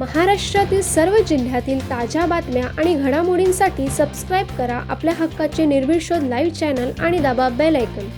महाराष्ट्रातील सर्व जिल्ह्यातील ताज्या बातम्या आणि घडामोडींसाठी सबस्क्राईब करा आपल्या हक्काचे निर्भीड शोध लाईव्ह चॅनल आणि दाबा बेल ऐकन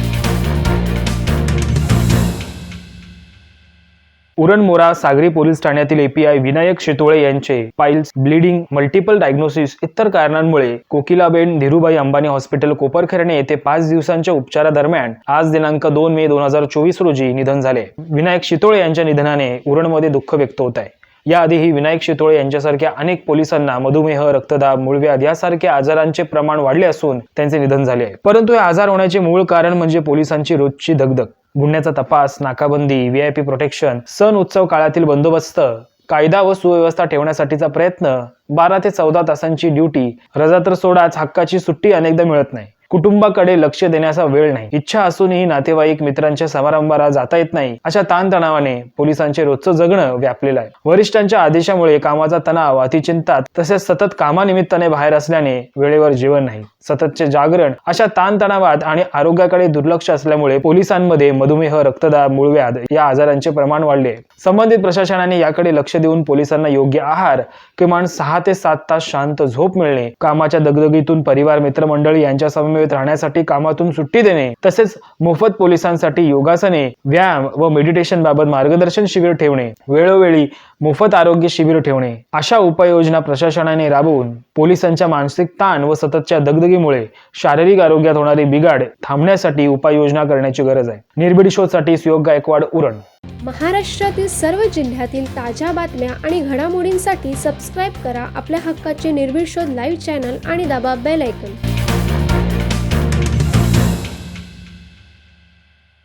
उरणमोरा सागरी पोलीस ठाण्यातील एपीआय विनायक शितोळे यांचे पाईल्स ब्लिडिंग मल्टिपल डायग्नोसिस इतर कारणांमुळे कोकिलाबेन धीरुभाई अंबानी हॉस्पिटल कोपरखेरणे येथे पाच दिवसांच्या उपचारादरम्यान आज दिनांक दोन मे दोन हजार चोवीस रोजी निधन झाले. विनायक शितोळे यांच्या निधनाने उरणमध्ये दुःख व्यक्त होत आहे. याआधीही विनायक शितोळे यांच्यासारख्या अनेक पोलिसांना मधुमेह रक्तदाब मूळव्याध यासारख्या आजारांचे प्रमाण वाढले असून त्यांचे निधन झाले आहे. परंतु हे आजार होण्याचे मूळ कारण म्हणजे पोलिसांची रोजची दगदग. गुन्ह्याचा तपास नाकाबंदी व्हीआयपी प्रोटेक्शन सण उत्सव काळातील बंदोबस्त कायदा व सुव्यवस्था ठेवण्यासाठीचा प्रयत्न बारा ते चौदा तासांची ड्युटी रजा तर सोडाच हक्काची सुट्टी अनेकदा मिळत नाही. कुटुंबाकडे लक्ष देण्याचा वेळ नाही. इच्छा असूनही नातेवाईक मित्रांच्या समारंभाला जाता येत नाही. अशा ताणतणावाने पोलिसांचे रोजचं जगणं व्यापलेलं आहे. वरिष्ठांच्या आदेशामुळे कामाचा तणाव अतिचिंता तसेच सतत कामानिमित्ताने बाहेर असल्याने वेळेवर जेवण नाही. सततचे जागरण अशा ताणतणावात आणि आरोग्याकडे दुर्लक्ष असल्यामुळे पोलिसांमध्ये मधुमेह रक्तदाब मूळव्याध या आजारांचे प्रमाण वाढले. संबंधित प्रशासनाने याकडे लक्ष देऊन पोलिसांना योग्य आहार किमान सहा ते सात तास शांत झोप मिळणे कामाच्या दगदगीतून परिवार मित्रमंडळी यांच्या समवेत राहण्यासाठी कामातून सुट्टी देणे तसेच मोफत पोलिसांसाठी योगासने व्यायाम व मेडिटेशन बाबत मार्गदर्शन शिबिर ठेवणे वेळोवेळी मोफत आरोग्य शिबिर ठेवणे. अशा उपाययोजना प्रशासनाने राबवून पोलिसांच्या मानसिक ताण व सततच्या दगदगीमुळे शारीरिक आरोग्यात होणारी बिघाड थांबण्यासाठी उपाययोजना करण्याची गरज आहे. निर्भीड शोधसाठी सुयोग गायकवाड उरण. महाराष्ट्रातील सर्व जिल्ह्यातील ताज्या बातम्या आणि घडामोडींसाठी सबस्क्राईब करा आपल्या हक्काचे निर्भीड शोध लाईव्ह चॅनल आणि दाबा बेल ऐकन